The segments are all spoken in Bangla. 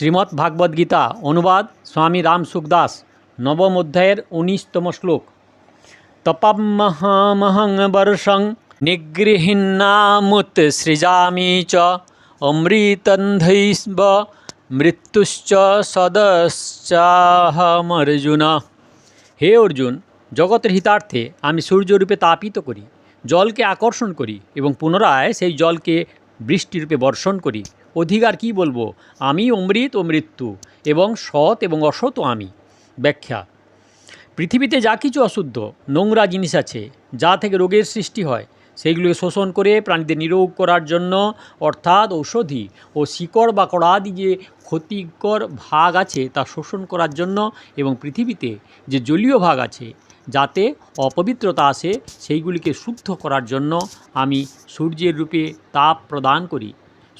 শ্রীমদ্ ভাগবত গীতা, অনুবাদ স্বামী রাম সুখদাস নবম অধ্যায়ের উনিশতম শ্লোক। তপমহমহং বর্ষং নিগৃহীন্নামুত সৃজামি চ অমৃতন্ধৈব মৃত্যুশ্চ সদশ্চাহমর্জুন। হে অর্জুন, জগতের হিতার্থে আমি সূর্যরূপে তাপিত করি, জলকে আকর্ষণ করি এবং পুনরায় সেই জলকে বৃষ্টিরূপে বর্ষণ করি। অধিকার কি বলব? আমি অমৃত ও মৃত্যু, এবং সৎ এবং অসৎ আমি। ব্যাখ্যা, পৃথিবীতে যা কিছু অশুদ্ধ, নোংরা জিনিস আছে, যা থেকে রোগের সৃষ্টি হয় সেইগুলোকে শোষণ করে প্রাণীদের নিরোগ করার জন্য, অর্থাৎ ঔষধি ও শিকড় বা কড়াদি যে ক্ষতিকর ভাগ আছে, তা শোষণ করার জন্য এবং পৃথিবীতে যে জলীয় ভাগ আছে, যাতে অপবিত্রতা আসে, সেইগুলিকে শুদ্ধ করার জন্য আমি সূর্যের রূপে তাপ প্রদান করি।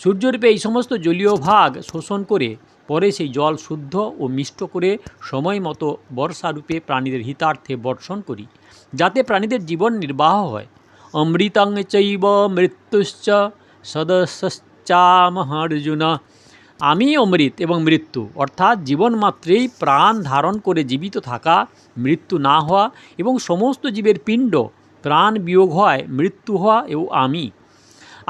সূর্যরূপে এই সমস্ত জলীয় ভাগ শোষণ করে পরে সেই জল শুদ্ধ ও মিষ্ট করে সময় মতো বর্ষারূপে প্রাণীদের হিতার্থে বর্ষণ করি, যাতে প্রাণীদের জীবন নির্বাহ হয়। অমৃতং চৈব মৃত্যুশ্চ সদস্যামহার্জুন আমি অমৃত এবং মৃত্যু, অর্থাৎ জীবন মাত্রেই প্রাণ ধারণ করে জীবিত থাকা, মৃত্যু না হওয়া এবং সমস্ত জীবের পিণ্ড প্রাণ বিয়োগ হয় মৃত্যু হওয়া এবং আমি।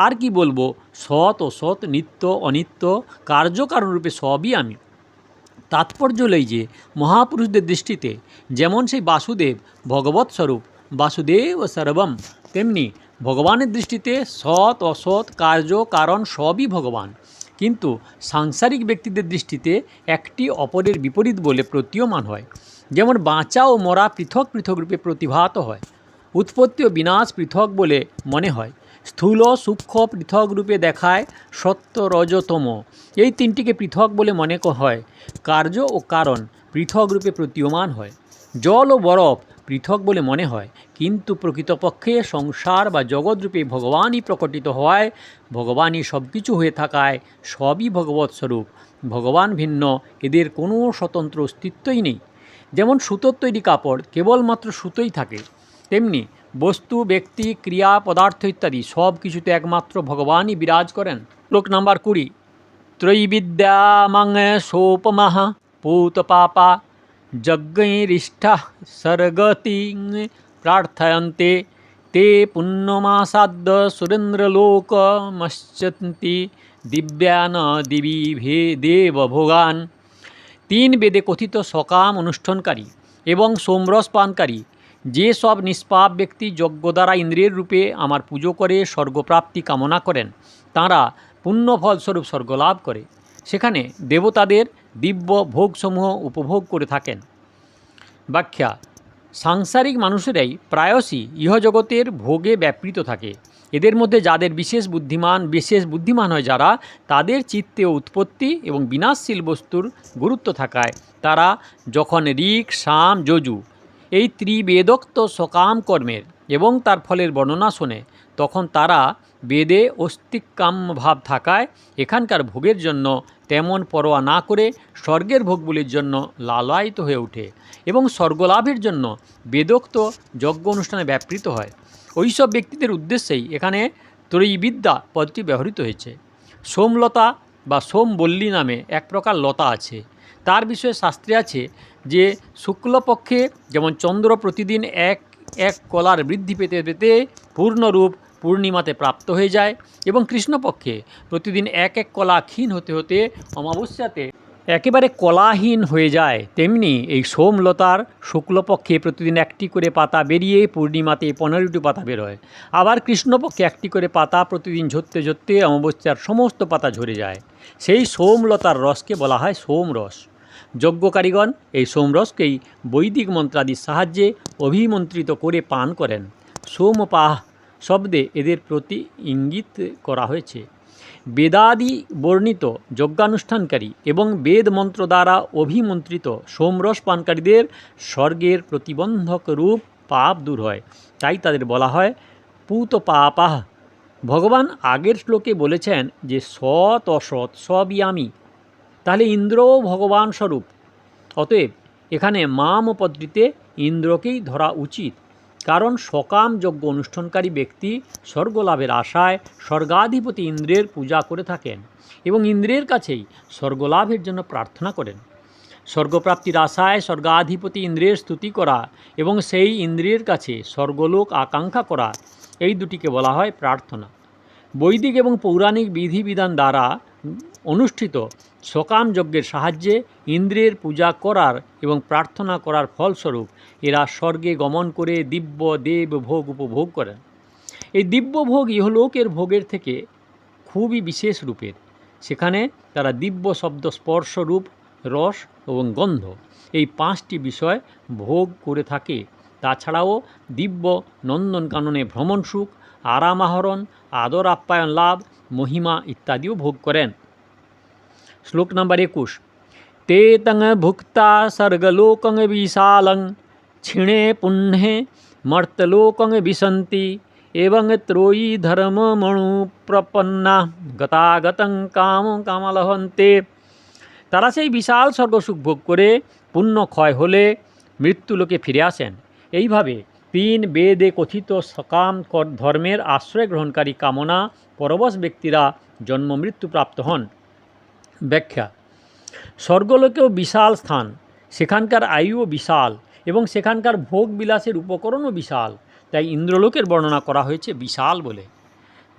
আর কি বলব? সৎ অসৎ নিত্য অনিত্য, কার্যকারণরূপে সবই আমি। তাৎপর্য হলেই যে, মহাপুরুষদের দৃষ্টিতে যেমন সেই বাসুদেব ভগবৎ স্বরূপ, বাসুদেব সর্বম, তেমনি ভগবানের দৃষ্টিতে সৎ, অসৎ, কার্য, কারণ সবই ভগবান। কিন্তু সাংসারিক ব্যক্তিদের দৃষ্টিতে একটি অপরের বিপরীত বলে প্রতীয়মান হয়। যেমন বাঁচা ও মরা পৃথক পৃথক রূপে প্রতিভাত হয়। উৎপত্তি ও বিনাশ পৃথক বলে মনে হয়। স্থূল সূক্ষ্ম পৃথক রূপে দেখায় সত্য রজতম। এই তিনটিকে পৃথক বলে মনে হয়। কার্য ও কারণ পৃথক রূপে প্রতীয়মান হয়। জল ও বরফ পৃথক বলে মনে হয়। কিন্তু প্রকৃতপক্ষে সংসার বা জগৎরূপে ভগবানই প্রকটিত হওয়ায় ভগবানই সব কিছু হয়ে থাকায় সবই ভগবৎ স্বরূপ। ভগবান ভিন্ন, এদের কোনো স্বতন্ত্র অস্তিত্বই নেই। যেমন সুতোর তৈরি কাপড় কেবলমাত্র সুতোই থাকে, তেমনি বস্তু, ব্যক্তি, ক্রিয়া, পদার্থ ইত্যাদি সব কিছুতে একমাত্র ভগবানই বিরাজ করেন। শ্লোক নাম্বার কুড়ি। ত্রৈবিদ্যামং সোপমাহ পূতপাপা যজ্ঞৈরিষ্টা সর্গতি প্রার্থয়ন্তে তে পুণ্যমাসাদ্য সুরেন্দ্রলোকমশ্চন্তি দিব্যান দিবি ভে দেবভোগান তিন বেদে কথিত সকাম অনুষ্ঠানকারী এবং সোমরস পানকারী যে সব নিষ্পাপ ব্যক্তি যজ্ঞ দ্বারা ইন্দ্রিয়ের রূপে আমার পুজো করে, স্বর্গপ্রাপ্তি কামনা করেন, তাঁরা পুণ্যফলস্বরূপ স্বর্গলাভ করে। সেখানে দেবতাদের দিব্য ভোগসমূহ উপভোগ করে থাকেন। ব্যাখ্যা, সাংসারিক মানুষেরাই প্রায়শই ইহজগতের ভোগে ব্যাপৃত থাকে। এদের মধ্যে যাদের বিশেষ বুদ্ধিমান বিশেষ বুদ্ধিমান হয় যারা, তাদের চিত্তে উৎপত্তি এবং বিনাশশীল বস্তুর গুরুত্ব থাকায় তারা যখন ঋক, সাম, যজু এই ত্রিবেদোক্ত সকাম কর্মের এবং তার ফলের বর্ণনা শোনে, তখন তারা বেদে অস্তিকাম ভাব থাকায় এখানকার ভোগের জন্য তেমন পরোয়া না করে স্বর্গের ভোগগুলির জন্য লালায়িত হয়ে ওঠে এবং স্বর্গলাভের জন্য বেদোক্ত যজ্ঞ অনুষ্ঠানে ব্যাপৃত হয়। ওইসব ব্যক্তিদের উদ্দেশ্যেই এখানে ত্রয়ীবিদ্যা পদটি ব্যবহৃত হয়েছে। সোমলতা বা সোমবল্লী নামে এক প্রকার লতা আছে। তার বিষয়ে শাস্ত্রে আছে যে শুক্লপক্ষে যেমন চন্দ্র প্রতিদিন এক এক কলার বৃদ্ধি পেতে পেতে পূর্ণরূপ পূর্ণিমাতে প্রাপ্ত হয়ে যায় এবং কৃষ্ণপক্ষে প্রতিদিন এক এক কলা ক্ষীণ হতে হতে অমাবস্যাতে একেবারে কলাহীন হয়ে যায়। তেমনি এই সোমলতার শুক্লপক্ষে প্রতিদিন একটি করে পাতা বেরিয়ে পূর্ণিমাতে পনেরোটি পাতা বেরোয়। আবার কৃষ্ণপক্ষে একটি করে পাতা প্রতিদিন ঝরতে ঝরতে অমাবস্যার সমস্ত পাতা ঝরে যায়। সেই সোমলতার রসকে বলা হয় সোমরস। যজ্ঞ কারিগণ এই সোমরসকেই বৈদিক মন্ত্রাদির সাহায্যে অভিমন্ত্রিত করে পান করেন। সোমপাহ শব্দে এদের প্রতি ইঙ্গিত করা হয়েছে। বেদাদি বর্ণিত যজ্ঞানুষ্ঠানকারী এবং বেদ মন্ত্র দ্বারা অভিমন্ত্রিত সোমরস পানকারীদের স্বর্গের প্রতিবন্ধক রূপ পাপ দূর হয়। তাই তাদের বলা হয়, পুত পাপাহ। ভগবান আগের শ্লোকে বলেছেন যে, সৎ অসৎ সবই আমি। তাহলে ইন্দ্রও ভগবান স্বরূপ। অতএব এখানে মাম পদটিতে ইন্দ্রকেই ধরা উচিত। কারণ সকাম যজ্ঞ অনুষ্ঠানকারী ব্যক্তি স্বর্গলাভের আশায় স্বর্গাধিপতি ইন্দ্রের পূজা করে থাকেন এবং ইন্দ্রের কাছেই স্বর্গলাভের জন্য প্রার্থনা করেন। স্বর্গপ্রাপ্তির আশায় স্বর্গাধিপতি ইন্দ্রের স্তুতি করা এবং সেই ইন্দ্রের কাছে স্বর্গলোক আকাঙ্ক্ষা করা, এই দুটিকে বলা হয় প্রার্থনা। বৈদিক এবং পৌরাণিক বিধিবিধান দ্বারা অনুষ্ঠিত সকাম যজ্ঞের সাহায্যে ইন্দ্রের পূজা করার এবং প্রার্থনা করার ফলস্বরূপ এরা স্বর্গে গমন করে দিব্য দেব ভোগ উপভোগ করেন। এই দিব্য ভোগ ইহলোকের ভোগের থেকে খুবই বিশেষ রূপের। সেখানে তারা দিব্য শব্দ স্পর্শ রূপ, রস এবং গন্ধ এই পাঁচটি বিষয় ভোগ করে থাকে। তাছাড়াও দিব্য নন্দনকাননে ভ্রমণ সুখ, আরাম আহরণ, আদর আপ্যায়ন লাভ, মহিমা ইত্যাদিও ভোগ করেন। শ্লোক নাম্বার একুশ তে তং ভুক্তা স্বর্গলোকং বিশালং ক্ষিণে পুণ্যে মর্তলোকং বিশন্তি এবং ত্রয়ী ধর্মমণু প্রপন্না গতাগতং কাম কামালহন্তে তারা সেই বিশাল স্বর্গসুখ ভোগ করে পুণ্য ক্ষয় হলে মৃত্যুলোকে ফিরে আসেন এইভাবে তিন বেদে কথিত সকাম ধর্মের আশ্রয় গ্রহণকারী কামনা পরবশ ব্যক্তিরা জন্ম মৃত্যু প্রাপ্ত হন ব্যাখ্যা। স্বর্গলোকেও বিশাল স্থান, সেখানকার আয়ুও বিশাল এবং সেখানকার ভোগ বিলাসের উপকরণও বিশাল, তাই ইন্দ্রলোকের বর্ণনা করা হয়েছে বিশাল বলে।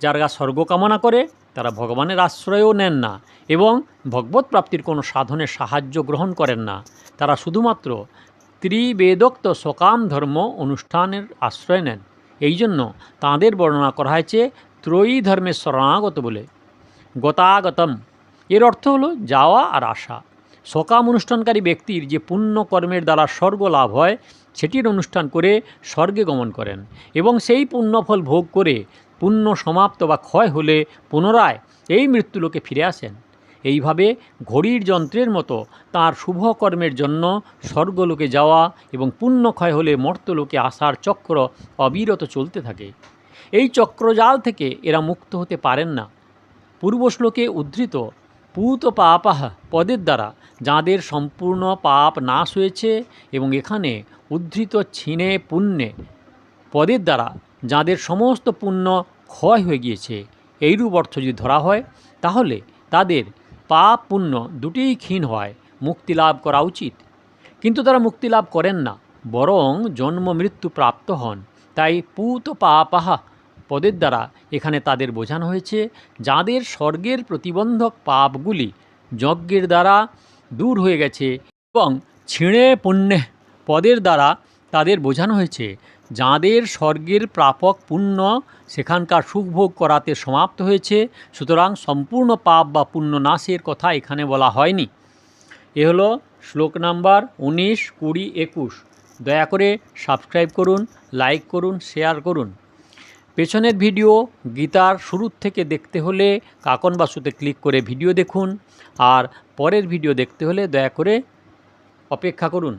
যারা স্বর্গ কামনা করে, তারা ভগবানের আশ্রয়ও নেন না এবং ভগবত প্রাপ্তির কোনো সাধনের সাহায্য গ্রহণ করেন না। তারা শুধুমাত্র ত্রিবেদোক্ত সকাম ধর্ম অনুষ্ঠানের আশ্রয় নেন। এই জন্য তাঁদের বর্ণনা করা হয়েছে ত্রয়ী ধর্মের শরণাগত বলে। গতাগতম এর অর্থ হলো যাওয়া আর আসা। সকাম অনুষ্ঠানকারী ব্যক্তির যে পুণ্য কর্মের দ্বারা স্বর্গ লাভ হয়, সেটির অনুষ্ঠান করে স্বর্গে গমন করেন এবং সেই পুণ্যফল ভোগ করে পুণ্য সমাপ্ত বা ক্ষয় হলে পুনরায় এই মৃত্যুলোকে ফিরে আসেন। এইভাবে ঘড়ির যন্ত্রের মতো তার শুভ কর্মের জন্য স্বর্গলোকে যাওয়া এবং পুণ্য ক্ষয় হলে মর্তলোকে আসার চক্র অবিরত চলতে থাকে। এই চক্রজাল থেকে এরা মুক্ত হতে পারেন না। পূর্বশ্লোকে উদ্ধৃত পুত পাপাহ পদের দ্বারা যাঁদের সম্পূর্ণ পাপ নাশ হয়েছে এবং এখানে উদ্ধৃত ছিনে পুণ্যে পদের দ্বারা যাঁদের সমস্ত পুণ্য ক্ষয় হয়ে গিয়েছে, এইরূপ অর্থ যদি ধরা হয়, তাহলে তাদের পাপ পুণ্য দুটিই ক্ষীণ হয়, মুক্তি লাভ করা উচিত। কিন্তু তারা মুক্তি লাভ করেন না, বরং জন্ম মৃত্যু প্রাপ্ত হন। তাই পুত পাপাহা পদের দ্বারা এখানে তাদের বোঝানো হয়েছে, যাদের স্বর্গের প্রতিবন্ধক পাপগুলি যজ্ঞের দ্বারা দূর হয়ে গেছে এবং ছিঁড়ে পুণ্যে পদের দ্বারা তাদের বোঝানো হয়েছে, যাঁদের স্বর্গের প্রাপক পুণ্য সেখানকার সুখভোগ করাতে সমাপ্ত হয়েছে, সুতরাং সম্পূর্ণ পাপ বা পুণ্য নাশের কথা এখানে বলা হয়নি। এ হলো শ্লোক নাম্বার উনিশ কুড়ি একুশ। দয়া করে সাবস্ক্রাইব করুন, লাইক করুন, শেয়ার করুন। পেছনের ভিডিও গীতার শুরুর থেকে দেখতে হলে কাকন বাসুতে ক্লিক করে ভিডিও দেখুন আর পরের ভিডিও দেখতে হলে দয়া করে অপেক্ষা করুন।